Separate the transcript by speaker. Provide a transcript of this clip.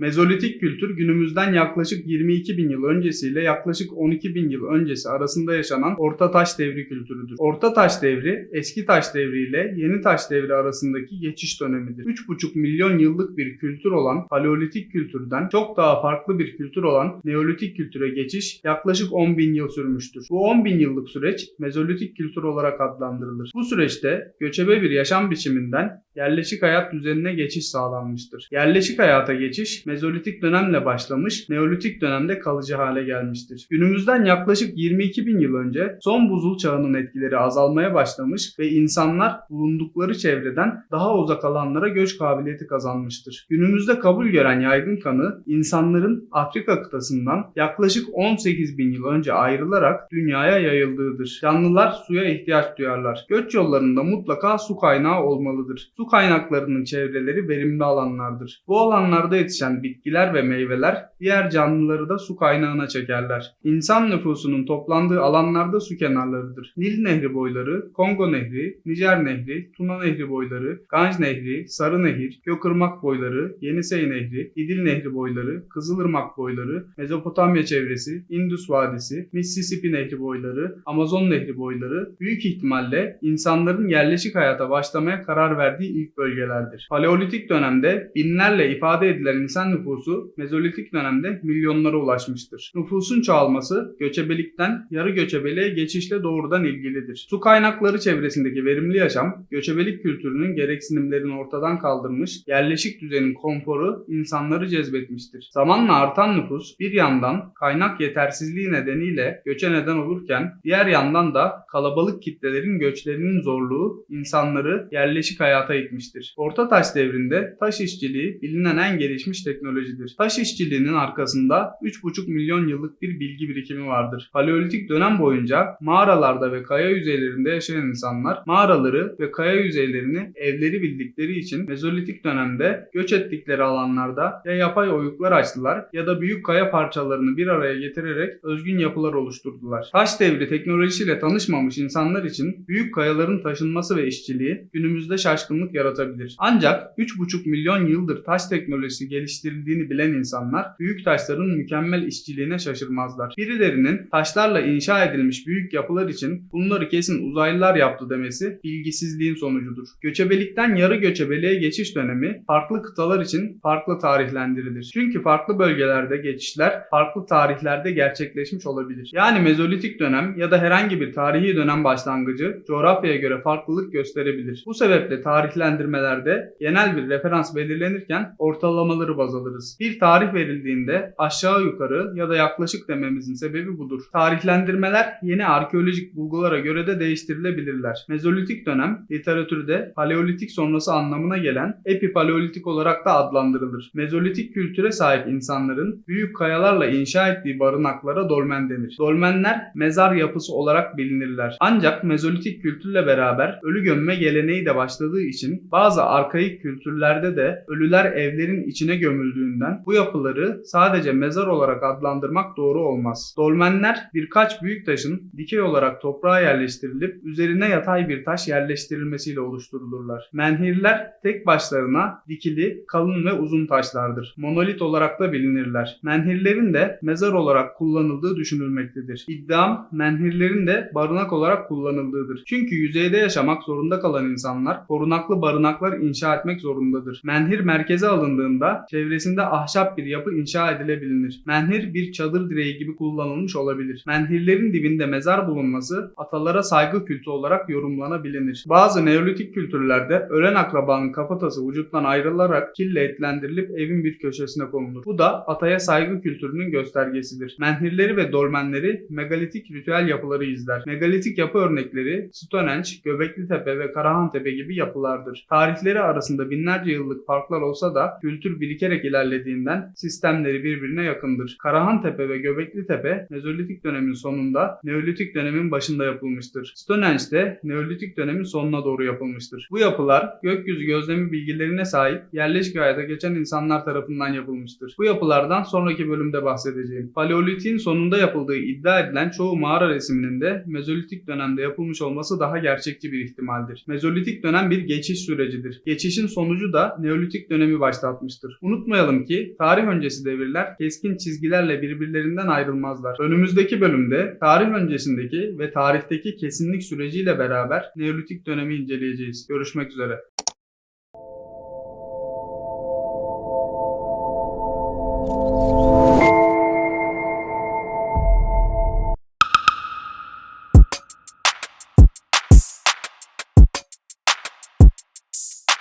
Speaker 1: Mezolitik kültür günümüzden yaklaşık 22 bin yıl öncesiyle yaklaşık 12 bin yıl öncesi arasında yaşanan Orta Taş Devri kültürüdür. Orta Taş Devri, Eski Taş Devri ile Yeni Taş Devri arasındaki geçiş dönemidir. 3,5 milyon yıllık bir kültür olan Paleolitik kültürden çok daha farklı bir kültür olan Neolitik kültüre geçiş yaklaşık 10 bin yıl sürmüştür. Bu 10 bin yıllık süreç Mezolitik kültür olarak adlandırılır. Bu süreçte göçebe bir yaşam biçiminden yerleşik hayat düzenine geçiş sağlanmıştır. Yerleşik hayata geçiş Mezolitik dönemle başlamış, Neolitik dönemde kalıcı hale gelmiştir. Günümüzden yaklaşık 22 bin yıl önce son buzul çağının etkileri azalmaya başlamış ve insanlar bulundukları çevreden daha uzak alanlara göç kabiliyeti kazanmıştır. Günümüzde kabul gören yaygın kanı insanların Afrika kıtasından yaklaşık 18 bin yıl önce ayrılarak dünyaya yayıldığıdır. Canlılar suya ihtiyaç duyarlar. Göç yollarında mutlaka su kaynağı olmalıdır. Su kaynaklarının çevreleri verimli alanlardır. Bu alanlarda yetişen bitkiler ve meyveler diğer canlıları da su kaynağına çekerler. İnsan nüfusunun toplandığı alanlarda su kenarlarıdır. Nil Nehri boyları, Kongo Nehri, Nijer Nehri, Tuna Nehri boyları, Ganj Nehri, Sarı Nehir, Gökırmak boyları, Yenisey Nehri, İdil Nehri boyları, Kızılırmak boyları, Mezopotamya çevresi, Indus Vadisi, Mississippi Nehri boyları, Amazon Nehri boyları büyük ihtimalle insanların yerleşik hayata başlamaya karar verdiği ilk bölgelerdir. Paleolitik dönemde binlerle ifade edilen insan nüfusu Mezolitik dönemde milyonlara ulaşmıştır. Nüfusun çoğalması göçebelikten yarı göçebeliğe geçişle doğrudan ilgilidir. Su kaynakları çevresindeki verimli yaşam göçebelik kültürünün gereksinimlerini ortadan kaldırmış, yerleşik düzenin konforu insanları cezbetmiştir. Zamanla artan nüfus bir yandan kaynak yetersizliği nedeniyle göçe neden olurken diğer yandan da kalabalık kitlelerin göçlerinin zorluğu insanları yerleşik hayata itmiştir. Orta Taş devrinde taş işçiliği bilinen en gelişmiş teknolojidir. Taş işçiliğinin arkasında 3,5 milyon yıllık bir bilgi birikimi vardır. Paleolitik dönem boyunca mağaralarda ve kaya yüzeylerinde yaşayan insanlar mağaraları ve kaya yüzeylerini evleri bildikleri için Mezolitik dönemde göç ettikleri alanlarda ya yapay oyuklar açtılar ya da büyük kaya parçalarını bir araya getirerek özgün yapılar oluşturdular. Taş devri teknolojisiyle tanışmamış insanlar için büyük kayaların taşınması ve işçiliği günümüzde şaşkınlık yaratabilir. Ancak 3,5 milyon yıldır taş teknolojisi geliştirildiğini bilen insanlar büyük taşların mükemmel işçiliğine şaşırmazlar. Birilerinin taşlarla inşa edilmiş büyük yapılar için bunları kesin uzaylılar yaptı demesi bilgisizliğin sonucudur. Göçebelikten yarı göçebeliğe geçiş dönemi farklı kıtalar için farklı tarihlendirilir. Çünkü farklı bölgelerde geçişler farklı tarihlerde gerçekleşmiş olabilir. Yani Mezolitik dönem ya da herhangi bir tarihi dönem başlangıcı coğrafyaya göre farklılık gösterebilir. Bu sebeple tarihlendirmelerde genel bir referans belirlenirken ortalamaları baz alırız. Bir tarih verildiğinde aşağı yukarı ya da yaklaşık dememizin sebebi budur. Tarihlendirmeler yeni arkeolojik bulgulara göre de değiştirilebilirler. Mezolitik dönem literatürde paleolitik sonrası anlamına gelen epipaleolitik olarak da adlandırılır. Mezolitik kültüre sahip insanların büyük kayalarla inşa ettiği barınaklara dolmen denir. Dolmenler mezar yapısı olarak bilinirler. Ancak Mezolitik kültürle beraber ölü gömme geleneği de başladığı için bazı arkaik kültürlerde de ölüler evlerin içine gömüldüğünden bu yapıları sadece mezar olarak adlandırmak doğru olmaz. Dolmenler birkaç büyük taşın dikey olarak toprağa yerleştirilip üzerine yatay bir taş yerleştirilmesiyle oluşturulurlar. Menhirler tek başlarına dikili, kalın ve uzun taşlardır. Monolit olarak da bilinirler. Menhirlerin de mezar olarak kullanıldığı düşünülmektedir. İddiam menhirlerin de barınak olarak kullanıldığıdır. Çünkü yüzeyde yaşamak zorunda kalan insanlar korunaklı barınaklar inşa etmek zorundadır. Menhir merkeze alındığında çevresinde ahşap bir yapı inşa edilebilir. Menhir bir çadır direği gibi kullanılmış olabilir. Menhirlerin dibinde mezar bulunması atalara saygı kültü olarak yorumlanabilir. Bazı Neolitik kültürlerde ölen akrabanın kafatası vücuttan ayrılarak kille etlendirilip evin bir köşesine konulur. Bu da ataya saygı kültürünün göstergesidir. Menhirleri ve dolmenleri megalitik ritüel yapıları izler. Megalitik yapı örnekleri Stonehenge, Göbekli Tepe ve Karahan Tepe gibi yapılardır. Tarihleri arasında binlerce yıllık farklar olsa da kültür birikerek ilerlediğinden sistemleri birbirine yakındır. Karahan Tepe ve Göbekli Tepe Mezolitik dönemin sonunda Neolitik dönemin başında yapılmıştır. Stonehenge de Neolitik dönemin sonuna doğru yapılmıştır. Bu yapılar gökyüzü gözlemi bilgilerine sahip yerleşik hayata geçen insanlar tarafından yapılmıştır. Bu yapılardan sonraki bölümde bahsedeceğim. Paleolitik'in sonunda yapıldığı iddia edilen çoğu mağara resiminin de Mezolitik dönemde yapılmış olması daha gerçekçi bir ihtimaldir. Mezolitik dönem bir geçiş sürecidir. Geçişin sonucu da Neolitik dönemi başlatmıştır. Unutmayın Unutmayalım ki tarih öncesi devirler keskin çizgilerle birbirlerinden ayrılmazlar. Önümüzdeki bölümde tarih öncesindeki ve tarihteki kesinlik süreciyle beraber Neolitik dönemi inceleyeceğiz. Görüşmek üzere.